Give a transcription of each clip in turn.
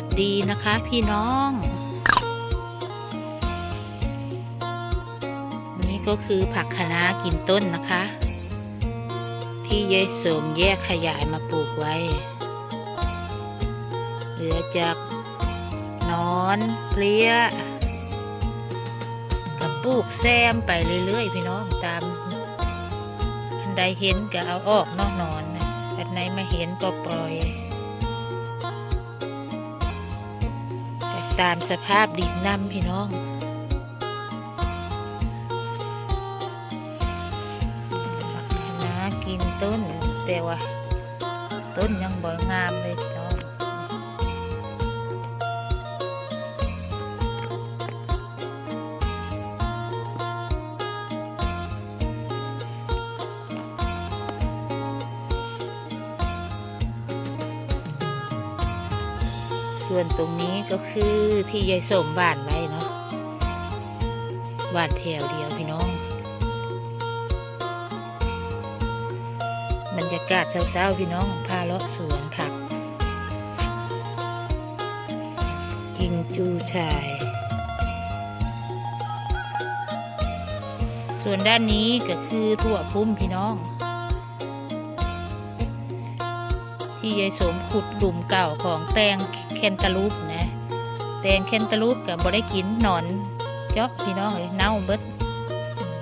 วัสดีนะคะพี่น้องนนี้ก็คือผักคะน้ากินต้นนะคะ ที่ยายสมแยกขยายมาปลูกไว้ เหลือจากนอนเพลี้ยกับปลูกแซมไปเรื่อยๆ พี่น้องตามอันใดเห็นก็เอาออกนอกนอนอันไหนไม่เห็นก็ปล่อย ตามสภาพดินน้ำพี่น้องผักคะน้ากินต้นแต่ว่า ต้นยังบ่งามเลย ส่วนตรงนี้ก็คือที่ยายสมบานไว้เนาะบานแถวเดียวพี่น้องบรรยากาศเช้าๆพี่น้องพาเลาะสวนผัก กินจูชาย ส่วนด้านนี้ก็คือถั่วพุ่มพี่น้อง ที่ยายสมขุดหลุมเก่าของแตง แคนตาลูปนะแตงแคนตาลูปกับบได้กินหนอนเจาะพี่น้องเลยเน่าเบิด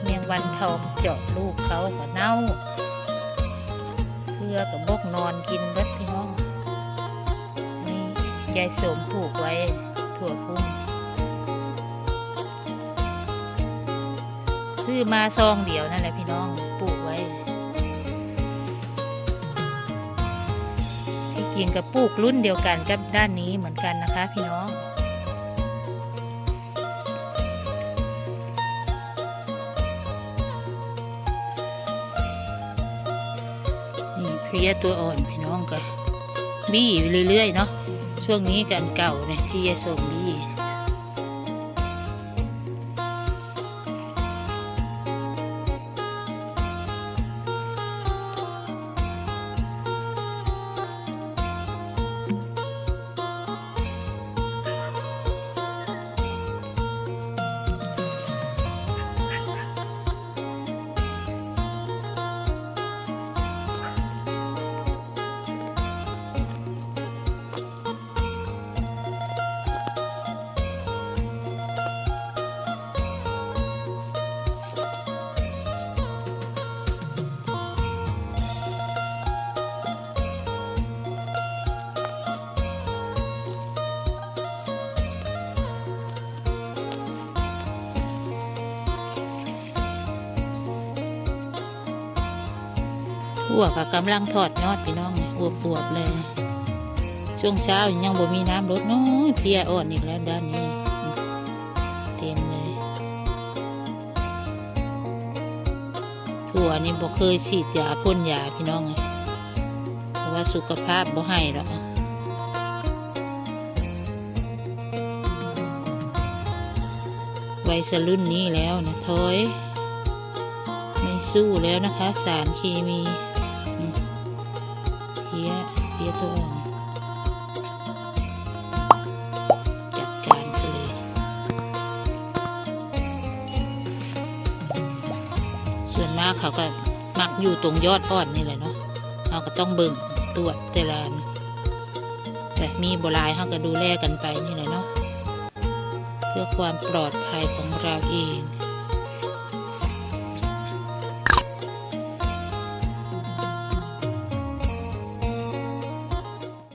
เมียงวันทองเจาะลูกเขาก็เน่าเพื่อกับบกนอนกินเบิดพี่น้องนี่ยายสมปลูกไว้ถั่วพุ่มซื้อมาซองเดียวนั่นแหละพี่น้องปลูก ไว้ที่จริงกับปลูกรุ่นเดียวกันกับด้านนี้เหมือนกันนะคะ พี่น้องนี่เพลียตัวอ่อนพี่น้องก็บี้เรื่อยๆเนาะช่วงนี้กันเก่าเนี่ยที่จะส่งบี้ ทั่วก็กำลังทอดยอดพี่น้องเนี่ยอวบๆเลย ช่วงเช้ายังบ่มีน้ำลดน้อยเพียอ่อนอีกแล้วด้านนี้ เต็มเลย ถั่วนี่บ่เคยฉีดยาพ่นยาพี่น้องไงเพราะว่าสุขภาพบ่ให้หรอกวัยสรุ่นนี้แล้วนะถอย ไม่สู้แล้วนะคะ สารเคมีียตัวอ่อนจัดการซะเลยส่วนมากเขาก็มักอยู่ตรงยอดอ่อนนี่แหละเนาะเราก็ต้องเบิ่งตรวจแต่ละนแต่มีโบรายเขาก็ดูแลกันไปนี่แหละเนาะเพื่อความปลอดภัยของเราเอง